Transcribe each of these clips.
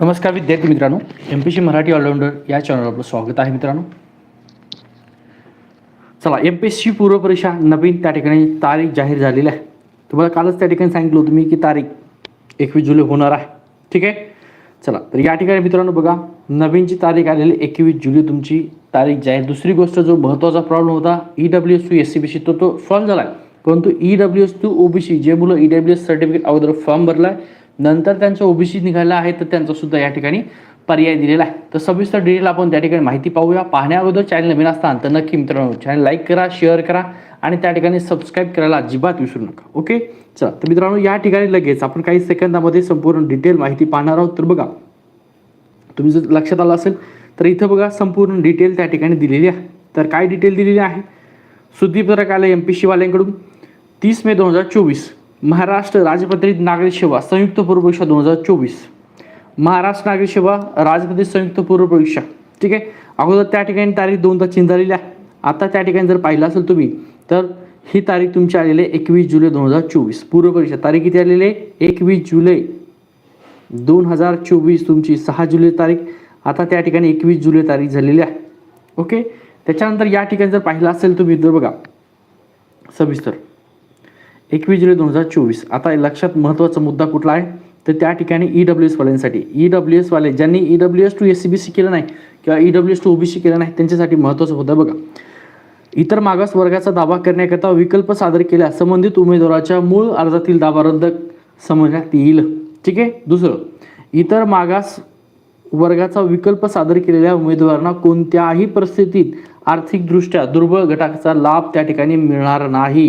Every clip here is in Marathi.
नमस्कार विद्यार्थी मित्रांनो M P C Marathi allrounder या चॅनलवर आपलं स्वागत आहे मित्रांनो. चला एम पी एस सी पूर्व परीक्षा नवीन त्या ठिकाणी तारीख जाहीर झालेली आहे. तुम्हाला कालच त्या ठिकाणी सांगितलं होतं मी की तारीख एकवीस जुलै होणार आहे. ठीक आहे? चला तर या ठिकाणी मित्रांनो बघा नवीनची तारीख आलेली एकवीस जुलै तुमची तारीख जाहीर. दुसरी गोष्ट जो महत्त्वाचा प्रॉब्लेम होता E W S two S C B C तो तो सॉल्व्ह झाला आहे परंतु E W S two O B C जे मुलं ई डब्ल्यू एस सर्टिफिकेट अगोदर फॉर्म भरला आहे नंतर त्यांचं ओबीसी निघालं आहे तर त्यांचा सुद्धा या ठिकाणी पर्याय दिलेला आहे. तर सविस्तर डिटेल आपण त्या ठिकाणी माहिती पाहूया. पाहण्याअगोदर चॅनल नवीन असताना तर नक्की मित्रांनो चॅनल लाईक करा शेअर करा आणि त्या ठिकाणी सबस्क्राईब करायला अजिबात विसरू नका. ओके चला तर मित्रांनो या ठिकाणी लगेच आपण काही सेकंदामध्ये संपूर्ण डिटेल माहिती पाहणार आहोत. तर बघा तुम्ही जर लक्षात आलं असेल तर इथं बघा संपूर्ण डिटेल त्या ठिकाणी दिलेली आहे. तर काय डिटेल दिलेली आहे? शुद्धीपत्रक आलं एम पी सीवाल्यांकडून तीस मे दोन हजार चोवीस. महाराष्ट्र राजपत्रित नागरिक सेवा संयुक्त पूर्व परीक्षा दोन हजार चोवीस. महाराष्ट्र नागरिक सेवा राजपत्रित संयुक्त पूर्व परीक्षा. ठीक आहे? अगोदर त्या ठिकाणी तारीख दोनदा चेंज झालेली आहे. आता त्या ठिकाणी जर पाहिलं असेल तुम्ही तर ही तारीख तुमची आलेली आहे एकवीस जुलै दोन हजार चोवीस. पूर्व परीक्षा. तारीख किती आलेली आहे? एकवीस जुलै दोन हजार चोवीस. तुमची सहा जुलै तारीख. आता त्या ठिकाणी एकवीस जुलै तारीख झालेली आहे. ओके? त्याच्यानंतर या ठिकाणी जर पाहिलं असेल तुम्ही तर बघा. सविस्तर. एकवीस जुलै दोन हजार चोवीस. आता लक्षात महत्त्वाचा मुद्दा कुठला आहे? तर त्या ठिकाणी ई डब्ल्यू एसवाल्यांसाठी ई डब्ल्यू एसवाले ज्यांनी E W S two S C B C केलं नाही किंवा E W S two OBC केलं नाही त्यांच्यासाठी महत्त्वाचा मुद्दा बघा. इतर मागास वर्गाचा दावा करण्याकरता विकल्प सादर केल्या संबंधित उमेदवाराच्या मूळ अर्जातील दावा रद्द समजण्यात येईल. ठीक आहे? दुसरं इतर मागास वर्गाचा विकल्प सादर केलेल्या उमेदवारांना कोणत्याही परिस्थितीत आर्थिकदृष्ट्या दुर्बळ घटकाचा लाभ त्या ठिकाणी मिळणार नाही.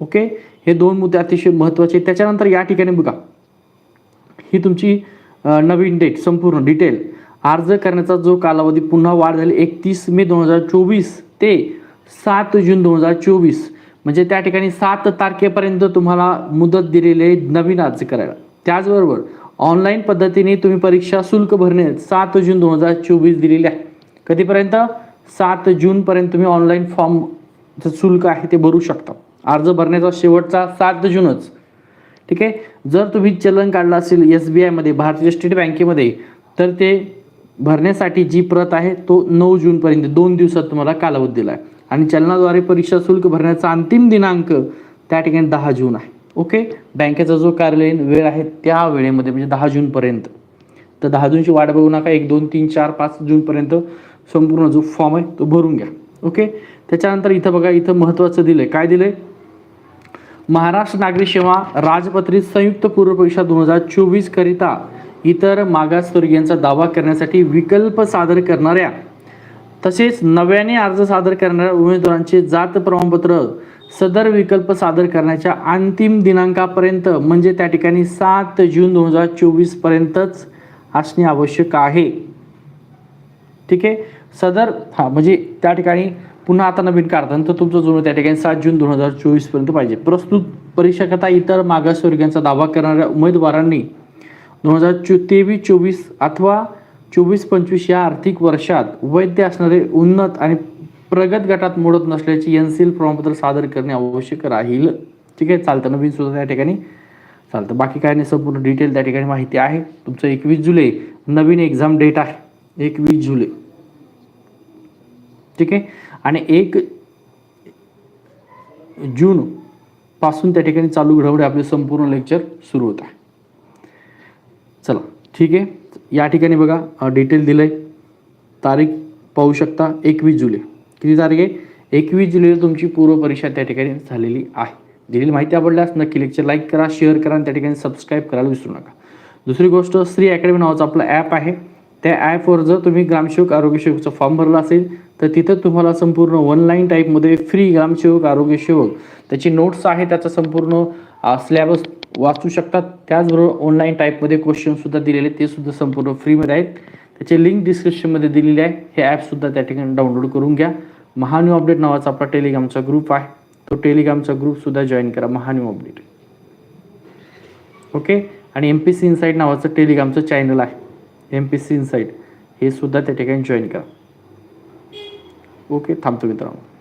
ओके? हे दोन मुद्दे अतिशय महत्त्वाचे आहेत. त्याच्यानंतर या ठिकाणी बघा. ही तुमची नवीन डेट संपूर्ण डिटेल अर्ज करण्याचा जो कालावधी पुन्हा वाढ झाली एकतीस मे दोन हजार चोवीस ते सात जून दोन हजार चोवीस. म्हणजे त्या ठिकाणी सात तारखेपर्यंत तुम्हाला मुदत दिलेली आहे नवीन अर्ज करायला. त्याचबरोबर ऑनलाईन पद्धतीने तुम्ही परीक्षा शुल्क भरणे सात जून दोन हजार चोवीस दिलेली आहे. कधीपर्यंत? सात जूनपर्यंत तुम्ही ऑनलाईन फॉर्म शुल्क आहे ते भरू शकता. अर्ज भरण्याचा शेवटचा सात जूनच. ठीक आहे? जर तुम्ही चलन काढलं असेल एस बी आयमध्ये भारतीय स्टेट बँकेमध्ये तर ते भरण्यासाठी जी प्रत आहे तो नऊ जूनपर्यंत दोन दिवसात तुम्हाला कालावधी दिला आहे आणि चलनाद्वारे परीक्षा शुल्क भरण्याचा अंतिम दिनांक त्या ठिकाणी दहा जून आहे. ओके? बँकेचा जो कार्यालयीन वेळ आहे त्या वेळेमध्ये म्हणजे दहा जूनपर्यंत. तर दहा जूनची वाट बघू नका एक दोन तीन चार पाच जूनपर्यंत संपूर्ण जो फॉर्म आहे तो भरून घ्या. ओके? त्याच्यानंतर इथं बघा इथं महत्त्वाचं दिलं आहे काय दिलं आहे महाराष्ट्र नागरिक सेवा राजपत्रित संयुक्त पूर्व परीक्षा दोन हजार चोवीस करिता इतर मागासवर्गीयांचा दावा करण्यासाठी विकल्प सादर करणाऱ्या तसेच नव्याने अर्ज सादर करणाऱ्या उमेदवारांचे जात प्रमाणपत्र सदर विकल्प सादर करण्याच्या अंतिम दिनांकापर्यंत म्हणजे त्या ठिकाणी सात जून दोन हजार चोवीस पर्यंतच असणे आवश्यक आहे. ठीक आहे? सदर हा म्हणजे त्या ठिकाणी पुन्हा आता नवीन काढताना तुमचं जुनं त्या ठिकाणी सात जून दोन हजार चोवीसपर्यंत पाहिजे. प्रस्तुत परीक्षाकरता इतर मागासवर्गीयांचा दावा करणाऱ्या उमेदवारांनी दोन हजार चो तेवीस चोवीस अथवा चोवीस पंचवीस या आर्थिक वर्षात वैध असणारे उन्नत आणि प्रगत गटात मोडत नसल्याचे एन सी एल प्रमाणपत्र सादर करणे आवश्यक राहील. ठीक आहे चालतं. नवीन सुद्धा त्या ठिकाणी चालतं. बाकी काय नाही संपूर्ण डिटेल त्या ठिकाणी माहिती आहे. तुमचं एकवीस जुलै नवीन एक्झाम डेट आहे. एकवीस जुलै. ठीक आहे? आणि एक जून पासून त्या ठिकाणी चालू घडामोडी आपले संपूर्ण लेक्चर सुरू होत आहे. चला ठीक आहे? या ठिकाणी बघा डिटेल दिलं आहे तारीख पाहू शकता एकवीस जुलै. किती तारीख आहे? एकवीस जुलैला तुमची पूर्व परीक्षा त्या ठिकाणी झालेली आहे. दिलेली माहिती आवडल्यास नक्की लेक्चर लाईक करा शेअर करा आणि त्या ठिकाणी सबस्क्राईब करायला विसरू नका. दुसरी गोष्ट श्री अकॅडमी नावाचं आपलं ॲप आहे. त्या ॲपवर जर तुम्ही ग्रामसेवक आरोग्यसेवकचा फॉर्म भरला असेल तर तिथं तुम्हाला संपूर्ण ऑनलाईन टाईपमध्ये फ्री ग्रामसेवक आरोग्यसेवक त्याची नोट्स आहे त्याचा संपूर्ण सिलेबस वाचू शकतात. त्याचबरोबर ऑनलाईन टाईपमध्ये क्वेश्चनसुद्धा दिलेले ते सुद्धा संपूर्ण फ्रीमध्ये आहेत. त्याचे लिंक डिस्क्रिप्शनमध्ये दिलेली आहे. हे ॲपसुद्धा त्या ठिकाणी डाउनलोड करून घ्या. महान्यू अपडेट नावाचा आपला टेलिग्रामचा ग्रुप आहे. तो टेलिग्रामचा ग्रुपसुद्धा जॉईन करा. महान्यू अपडेट ओके आणि एम पी सी इनसाईट नावाचं टेलिग्रामचं चॅनल आहे. एम पी सी इनसाईट हे सुद्धा त्या ठिकाणी जॉईन करा. ओके थांबतो मित्रांनो.